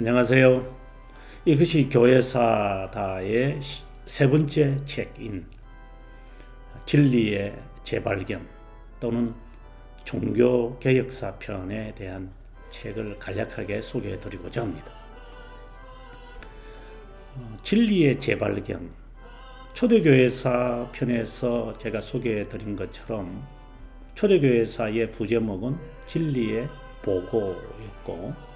안녕하세요. 이것이 교회사다의 세 번째 책인 진리의 재발견 또는 종교 개혁사 편에 대한 책을 간략하게 소개해 드리고자 합니다. 어, 진리의 재발견 초대교회사 편에서 제가 소개해 드린 것처럼 초대교회사의 부제목은 진리의 보고였고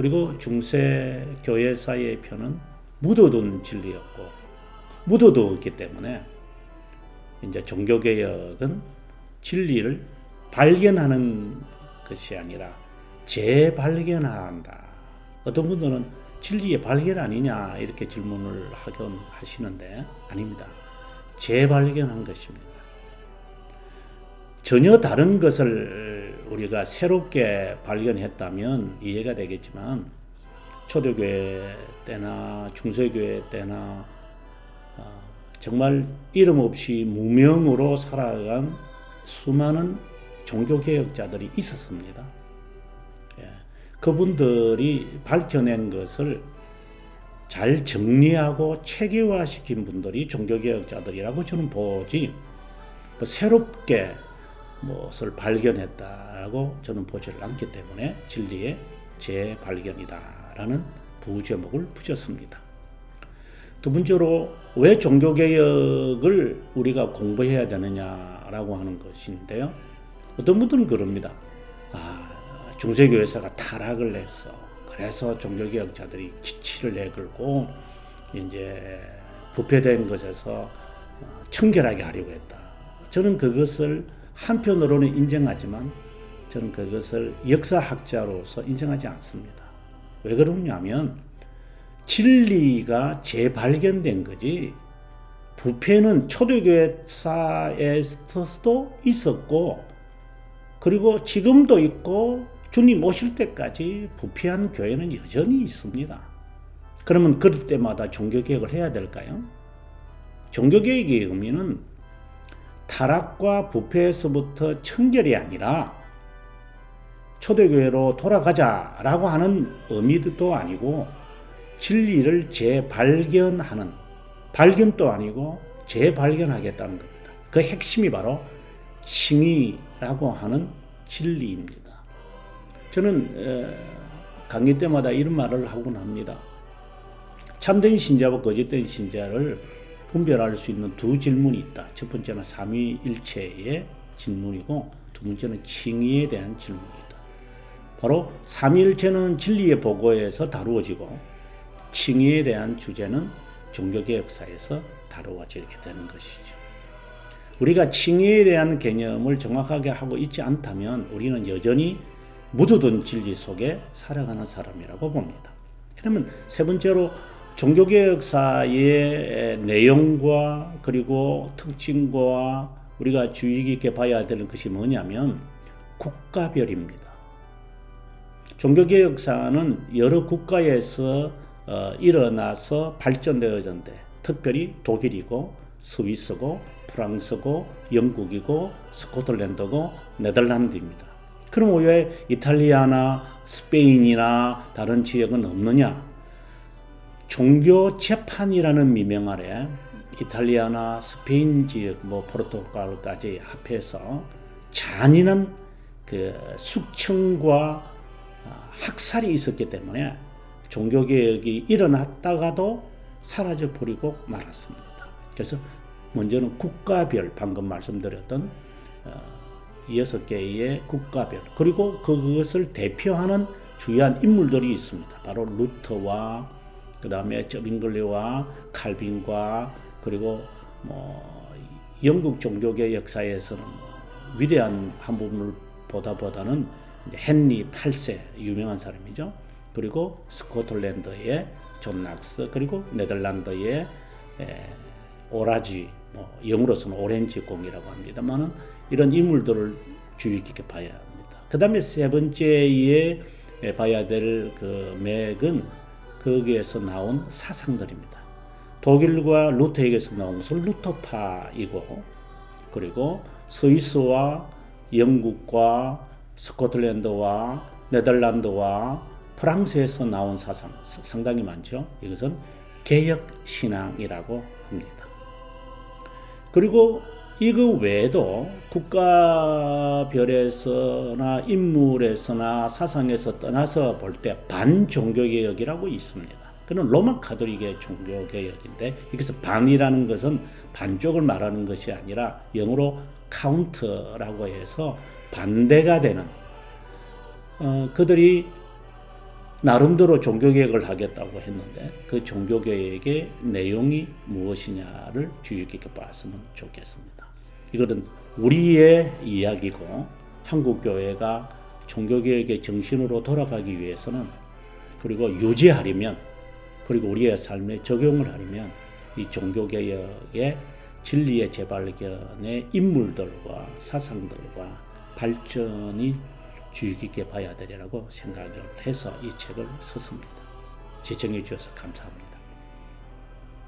그리고 중세 교회사의 편은 묻어둔 진리였고 묻어두었기 때문에 이제 종교 개혁은 진리를 발견하는 것이 아니라 재발견한다. 어떤 분들은 진리의 발견 아니냐 이렇게 질문을 하곤 하시는데 아닙니다. 재발견한 것입니다. 전혀 다른 것을 우리가 새롭게 발견했다면 이해가 되겠지만 초대교회 때나 중세교회 때나 어, 정말 이름 없이 무명으로 살아간 수많은 종교개혁자들이 있었습니다. 예. 그분들이 밝혀낸 것을 잘 정리하고 체계화시킨 분들이 종교개혁자들이라고 저는 보지 뭐 새롭게 무엇을 발견했다고 저는 보지를 않기 때문에 진리의 재발견이다라는 부제목을 붙였습니다. 두 번째로 왜 종교개혁을 우리가 공부해야 되느냐라고 하는 것인데요. 어떤 분들은 그럽니다. 아, 중세교회사가 타락을 했어. 그래서 종교개혁자들이 지치를 내걸고 이제 부패된 것에서 청결하게 하려고 했다. 저는 그것을 한편으로는 인정하지만 저는 그것을 역사학자로서 인정하지 않습니다. 왜 그러냐면 진리가 재발견된 거지 부패는 초대교회사에서도 있었고 그리고 지금도 있고 주님 오실 때까지 부패한 교회는 여전히 있습니다. 그러면 그럴 때마다 종교개혁을 해야 될까요? 종교개혁의 의미는 타락과 부패에서부터 청결이 아니라 초대교회로 돌아가자라고 하는 의미도 아니고 진리를 재발견하는 발견도 아니고 재발견하겠다는 겁니다. 그 핵심이 바로 칭의라고 하는 진리입니다. 저는 강의 때마다 이런 말을 하곤 합니다. 참된 신자와 거짓된 신자를 분별할 수 있는 두 질문이 있다. 첫 번째는 삼위일체의 질문이고 두 번째는 칭의에 대한 질문이다. 바로 삼위일체는 진리의 보고에서 다루어지고 칭의에 대한 주제는 종교개혁사에서 다루어지게 되는 것이죠. 우리가 칭의에 대한 개념을 정확하게 하고 있지 않다면 우리는 여전히 묻어둔 진리 속에 살아가는 사람이라고 봅니다. 그러면 세 번째로 종교개혁사의 내용과 그리고 특징과 우리가 주의 깊게 봐야 되는 것이 뭐냐면 국가별입니다. 종교개혁사는 여러 국가에서 어, 일어나서 발전되어졌는데 특별히 독일이고 스위스고 프랑스고 영국이고 스코틀랜드고 네덜란드입니다. 그럼 왜 이탈리아나 스페인이나 다른 지역은 없느냐? 종교 재판이라는 미명 아래 이탈리아나 스페인 지역 뭐 포르투갈까지 합해서 잔인한 그 숙청과 학살이 있었기 때문에 종교 개혁이 일어났다가도 사라져 버리고 말았습니다. 그래서 먼저는 국가별 방금 말씀드렸던 어, 여섯 개의 국가별 그리고 그것을 대표하는 주요한 인물들이 있습니다. 바로 루터와 그 다음에 저빙글리와 칼빈과 그리고 뭐 영국 종교계 역사에서는 위대한 한 부분을 보다 보다는 헨리 8세 유명한 사람이죠. 그리고 스코틀랜드의 존 낙스 그리고 네덜란드의 오라지 뭐 영어로서는 오렌지 공이라고 합니다만은 이런 인물들을 주의 깊게 봐야 합니다. 그 다음에 세 번째에 봐야 될 그 맥은 거기에서 나온 사상들입니다. 독일과 루터에게서 나온 것은 루터파이고 그리고 스위스와 영국과 스코틀랜드와 네덜란드와 프랑스에서 나온 사상 상당히 많죠. 이것은 개혁 신앙이라고 합니다. 그리고 이거 외에도 국가별에서나 인물에서나 사상에서 떠나서 볼 때 반종교개혁이라고 있습니다. 그는 로마 카톨릭의 종교개혁인데 여기서 반이라는 것은 반쪽을 말하는 것이 아니라 영어로 카운트라고 해서 반대가 되는 어, 그들이 나름대로 종교개혁을 하겠다고 했는데 그 종교개혁의 내용이 무엇이냐를 주의 깊게 봤으면 좋겠습니다. 이것은 우리의 이야기고 한국 교회가 종교개혁의 정신으로 돌아가기 위해서는 그리고 유지하려면 그리고 우리의 삶에 적용을 하려면 이 종교개혁의 진리의 재발견의 인물들과 사상들과 발전이 주의 깊게 봐야 되리라고 생각을 해서 이 책을 썼습니다. 시청해 주셔서 감사합니다.